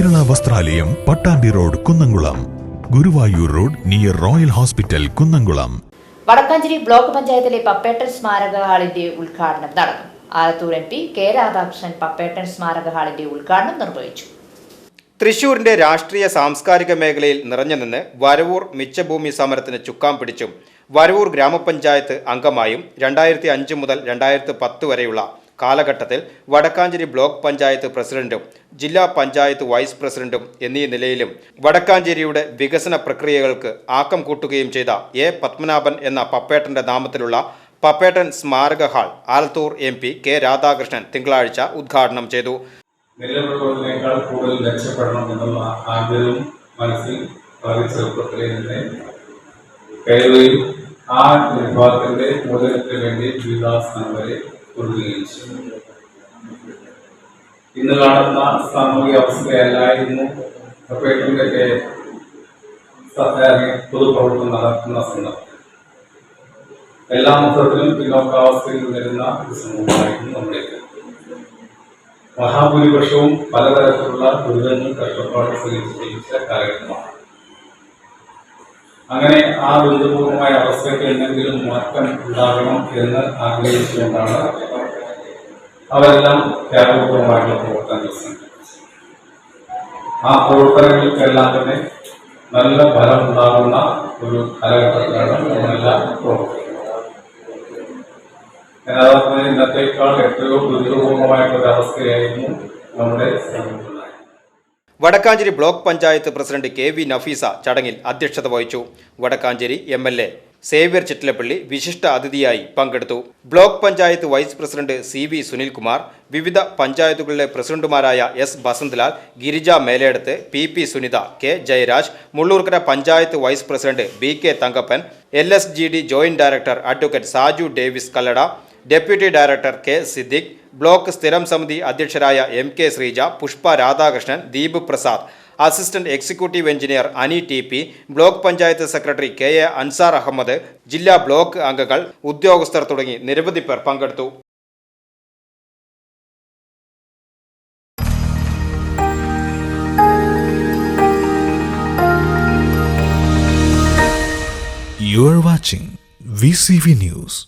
വസ്ത്രാലയം Pattambi road Kunnamkulam. Guruvayur road near royal hospital Kunnamkulam. Vadakkanchery block പഞ്ചായത്തിലെ പപ്പേട്ടൻ സ്മാരക ഹാളിന്റെ ഉദ്ഘാടനം നടന്നു. Alathur M P K Radhakrishnan Pappettan സ്മാരക ഹാളിന്റെ ഉദ്ഘാടനം നിർവഹിച്ചു. തൃശൂരിന്റെ രാഷ്ട്രീയ സാംസ്കാരിക മേഖലയിൽ നിറഞ്ഞു നിന്ന് വരവൂർ മിച്ചഭൂമി സമരത്തിന് ചുക്കാൻ പിടിച്ചും വരവൂർ ഗ്രാമപഞ്ചായത്ത് അംഗമായും രണ്ടായിരത്തി അഞ്ച് മുതൽ രണ്ടായിരത്തി പത്ത് വരെയുള്ള കാലഘട്ടത്തിൽ വടക്കാഞ്ചേരി ബ്ലോക്ക് പഞ്ചായത്ത് പ്രസിഡന്റും ജില്ലാ പഞ്ചായത്ത് വൈസ് പ്രസിഡന്റും എന്നീ നിലയിലും വടക്കാഞ്ചേരിയുടെ വികസന പ്രക്രിയകൾക്ക് ആക്കം കൂട്ടുകയും ചെയ്ത എ പത്മനാഭൻ എന്ന പപ്പേട്ടന്റെ നാമത്തിലുള്ള പപ്പേട്ടൻ സ്മാരക hall Alathur M P K Radhakrishnan തിങ്കളാഴ്ച ഉദ്ഘാടനം ചെയ്തു. കൂടുതൽ ആ വിഭാഗത്തിന്റെ മോചനത്തിന് വേണ്ടി ജീവിതാസനം വരെ ചെയ്തു. ഇന്ന് കാണുന്ന സാമൂഹിക അവസ്ഥയല്ലായിരുന്നു പപ്പേട്ടിന്റെയൊക്കെ പൊതുപ്രവർത്തനം നടക്കുന്ന സന്ദർഭം എല്ലാ മൊത്തത്തിലും പിന്നോക്കാവസ്ഥയിൽ വരുന്ന ഒരു സമൂഹമായിരുന്നു നമ്മുടേത്. മഹാഭൂരിപക്ഷവും പലതരത്തിലുള്ള ദുരിതങ്ങൾ കഷ്ടപ്പാട് സ്വീകരിച്ച കാലഘട്ടമാണ്. അങ്ങനെ ആ ദുരിതപൂർവമായ അവസ്ഥയ്ക്ക് എന്തെങ്കിലും മാറ്റം ഉണ്ടാകണം എന്ന് ആഗ്രഹിച്ചുകൊണ്ടാണ് അവരെല്ലാം വ്യാപകപൂർവമായിട്ടുള്ള സംഘടിപ്പിച്ചത്. ആ പ്രവർത്തനങ്ങൾക്കെല്ലാം തന്നെ നല്ല ഫലം ഉണ്ടാകുന്ന ഒരു കാലഘട്ടത്തിലാണ് നമ്മളെല്ലാം പ്രവർത്തിക്കുന്നത്. യഥാർത്ഥത്തിൽ ഇന്നത്തേക്കാൾ എത്രയോ ദുരിതപൂർവമായിട്ടുള്ള അവസ്ഥയായിരുന്നു നമ്മുടെ സമൂഹത്തിൽ Vadakkanchery block panchayat president K V Nafeesa ചടങ്ങിൽ അധ്യക്ഷത വഹിച്ചു. Vadakkanchery M L A Xavier Chittilappally വിശിഷ്ട അതിഥിയായി പങ്കെടുത്തു. Block panchayat vice president C V Sunilkumar വിവിധ പഞ്ചായത്തുകളിലെ പ്രസിഡന്റുമാരായ S Basanthlal Girija Meledath P P Sunitha K Jayaraj Mullurkara panchayat vice president B K Thankappan L S G D joint director advocate Saju Davis Kallada deputy director K Siddique block സ്ഥിരം സമിതി അധ്യക്ഷരായ M K Sreeja Pushpa Radhakrishnan Deep Prasad assistant executive engineer Ani T P block panchayat secretary K A Ansar Ahammed ജില്ലാ block അംഗങ്ങൾ ഉദ്യോഗസ്ഥർ തുടങ്ങി നിരവധി പേർ പങ്കെടുത്തു You are watching VCV News.